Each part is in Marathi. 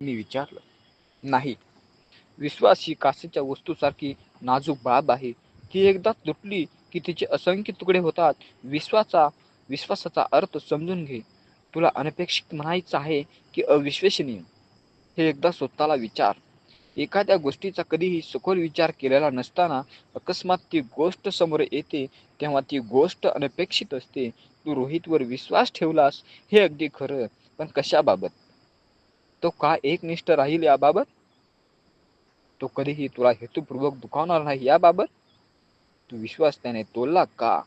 मी विचारलं. नाही. विश्वास ही कासेच्या वस्तूसारखी नाजूक बाब आहे. ती एकदा तुटली की तिचे असंख्य तुकडे होतात. विश्वाचा विश्वासाचा अर्थ समजून घे. तुला अनपेक्षित म्हणायचं आहे की अविश्वसनीय? हे एकदा स्वतःला विचार. एखाद्या गोष्टीचा कधीही सखोल विचार केलेला नसताना अकस्मात ती गोष्ट समोर येते तेव्हा ती गोष्ट अनपेक्षित असते. तू रोहितवर विश्वास ठेवलास हे अगदी खरं. पण कशाबाबत? तो का एकनिष्ठ राहील याबाबत? तो कधीही तुला हेतुपूर्वक दुखावणार नाही याबाबत? तू विश्वास त्याने तोलला का?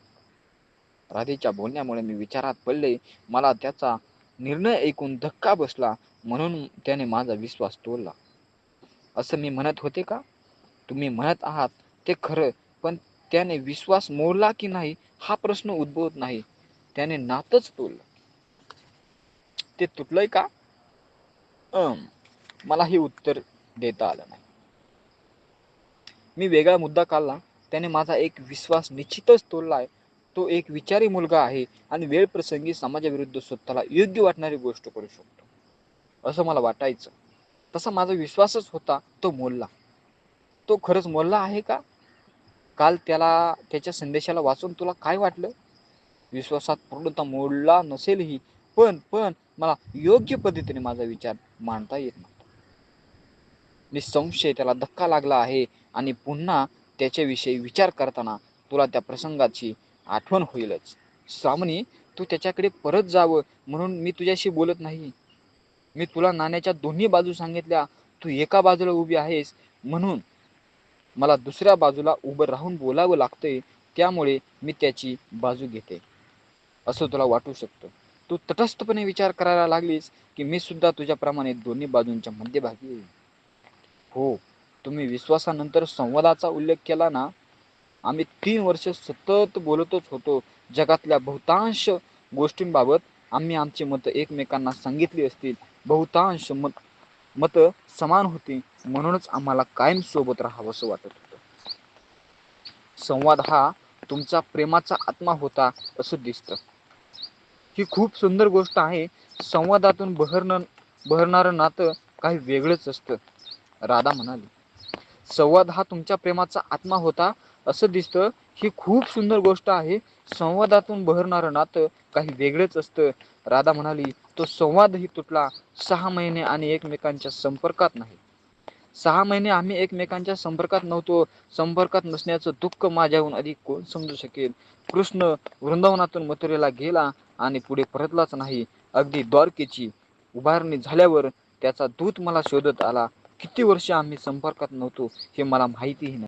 राधेच्या बोलण्यामुळे मी विचारात पडले. मला त्याचा निर्णय ऐकून धक्का बसला. म्हणून त्याने माझा विश्वास तोडला. असं मी म्हणत होते का? तुम्ही म्हणत आहात ते खरं पण त्याने विश्वास मोडला की नाही हा प्रश्न उद्भवत नाही. त्याने नातच तोडलं. ते तुटलंय का? अम मला हे उत्तर देता आलं नाही. मी वेगळा मुद्दा काढला. त्याने माझा एक विश्वास निश्चितच तोडलाय. तो एक विचारी मुलगा आहे आणि वेळ प्रसंगी समाजाविरुद्ध स्वतःला योग्य वाटणारी गोष्ट करू शकतो. असं मला वाटायचं. तसा माझा विश्वासच होता. तो मोलला तो खरंच मोलला आहे का? काल त्याला त्याच्या संदेशाला वाचून तुला काय वाटलं? विश्वासात पूर्णतः मोडला नसेलही. पण पण मला योग्य पद्धतीने माझा विचार मांडता येत नव्हता. निसंशय त्याला धक्का लागला आहे आणि पुन्हा त्याच्याविषयी विचार करताना तुला त्या प्रसंगाची आठवण होईलच. श्रावणी तू त्याच्याकडे परत जावं म्हणून मी तुझ्याशी बोलत नाही. मी तुला नाण्याच्या दोन्ही बाजू सांगितल्या तू एका बाजूला उभी आहेस म्हणून मला दुसऱ्या बाजूला उभं राहून बोलावं लागतंय त्यामुळे मी त्याची बाजू घेते. असं तुला वाटू शकतं. तू तटस्थपणे विचार करायला लागलीस की मी सुद्धा तुझ्याप्रमाणे दोन्ही बाजूंच्या मध्यभागी येईन. हो तुम्ही विश्वासानंतर संवादाचा उल्लेख केला ना आम्ही तीन वर्ष सतत बोलतच होतो. जगातल्या बहुतांश गोष्टींबाबत आम्ही आमची मतं एकमेकांना सांगितली असतील. बहुतांश मत मतं समान होती. म्हणूनच आम्हाला कायम सोबत राहावं असं वाटत होतं. संवाद हा तुमचा प्रेमाचा आत्मा होता असं दिसतं. ही खूप सुंदर गोष्ट आहे. संवादातून बहरणं बहरणारं नातं काही वेगळंच असतं. राधा म्हणाली संवाद हा तुमच्या प्रेमाचा आत्मा होता असं दिसतं. ही खूप सुंदर गोष्ट आहे. संवादातून बहरणारं नातं काही वेगळंच असतं. राधा म्हणाली तो संवादही तुटला. सहा महिने आणि एकमेकांच्या संपर्कात नाही. सहा महिने आम्ही एकमेकांच्या संपर्कात नव्हतो. संपर्कात नसण्याचं दुःख माझ्याहून अधिक कोण समजू शकेल? कृष्ण वृंदावनातून मथुरेला गेला. आणि पुढे परतलाच नाही. अगदी द्वारकेची उभारणी झाल्यावर त्याचा दूत मला शोधत आला किती वर्ष आम्ही संपर्कात नव्हतो हे मला माहितीही नाही.